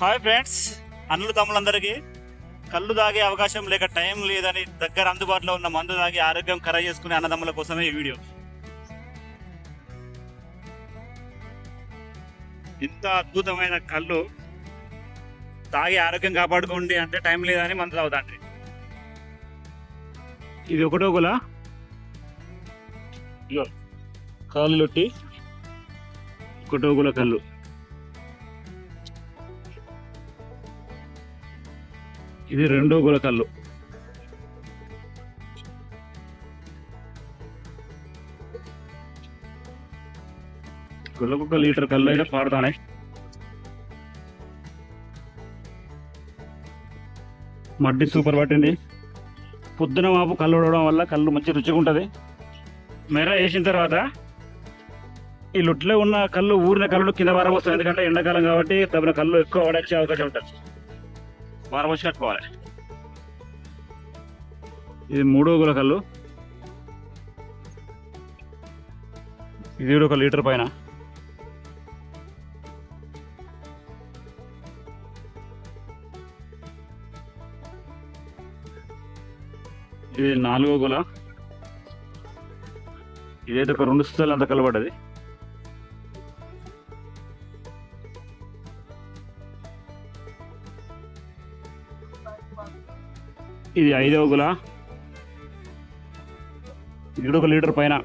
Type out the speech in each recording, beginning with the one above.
Hi friends అన్నులు తమ్ములందరికీ. కళ్ళు తాగే అవకాశం లేక టైం లేదని దగ్గర అందుబాటులో ఉన్న మందు తాగి ఆరోగ్యం ఖరాబ్ చేసుకునే అన్నదమ్ముల కోసమే ఈ వీడియో. ఇంత అద్భుతమైన కళ్ళు తాగి ఆరోగ్యం కాపాడుకోండి అంటే టైం లేదని మందు తాగుతాండి ఇది ఒకటో గుల? కాళ్ళు లొట్టి ఒకటో గుల కళ్ళు. ఇది రెండో గులకల్లు కళ్ళు ఒక లీటర్ కళ్ళు అయితే పాడతానే. మడ్డి సూపర్ పట్టింది. పొద్దున మాపు కళ్ళు ఉడవడం వల్ల కళ్ళు మంచి రుచిగా ఉంటుంది. మెర వేసిన తర్వాత ఈ లొట్లో ఉన్న కళ్ళు ఊరిన కళ్ళు కింద వారం వస్తుంది ఎందుకంటే ఎండాకాలం కాబట్టి తమ కళ్ళు ఎక్కువ పడచ్చే అవకాశం ఉంటుంది. వారం వచ్చి కట్టుకోవాలి. ఇది మూడో గుల ఇది ఒక లీటర్ పైన. ఇది నాలుగో గుల. ఇదైతే ఒక రెండు స్థలాలు అంత కలబడ్డది. ఇది ఐదవ గుల. ఇక్కడ ఒక లీటర్ పైన.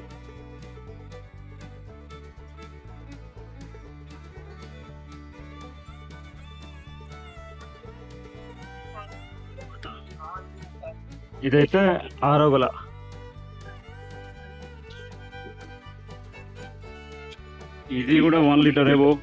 ఇదైతే ఆరో గుల. ఇది కూడా వన్ లీటర్ ఏవో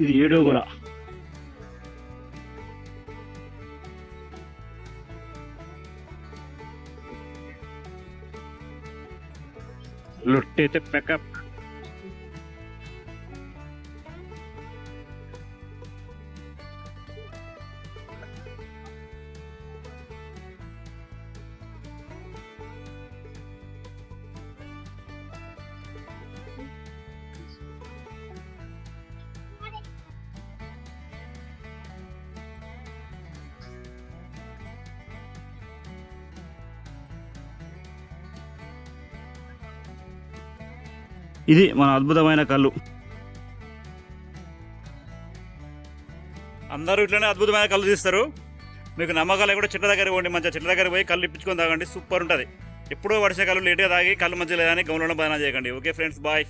ఇది ఏడో కూడా లొట్టయితే పెకప్ ఇది మన అద్భుతమైన కళ్ళు. అందరూ ఇట్లనే అద్భుతమైన కళ్ళు తీస్తారు. మీకు నమ్మకాలు కూడా చెట్ల దగ్గర పోండి మంచిగా. చెట్ల దగ్గర పోయి కళ్ళు ఇప్పించుకొని తాగండి. సూపర్ ఉంటుంది. ఎప్పుడో కళ్ళు లేట్గా తాగి కళ్ళు మంచిగా లేదని గమనంలో బాగా చేయకండి. Okay friends bye.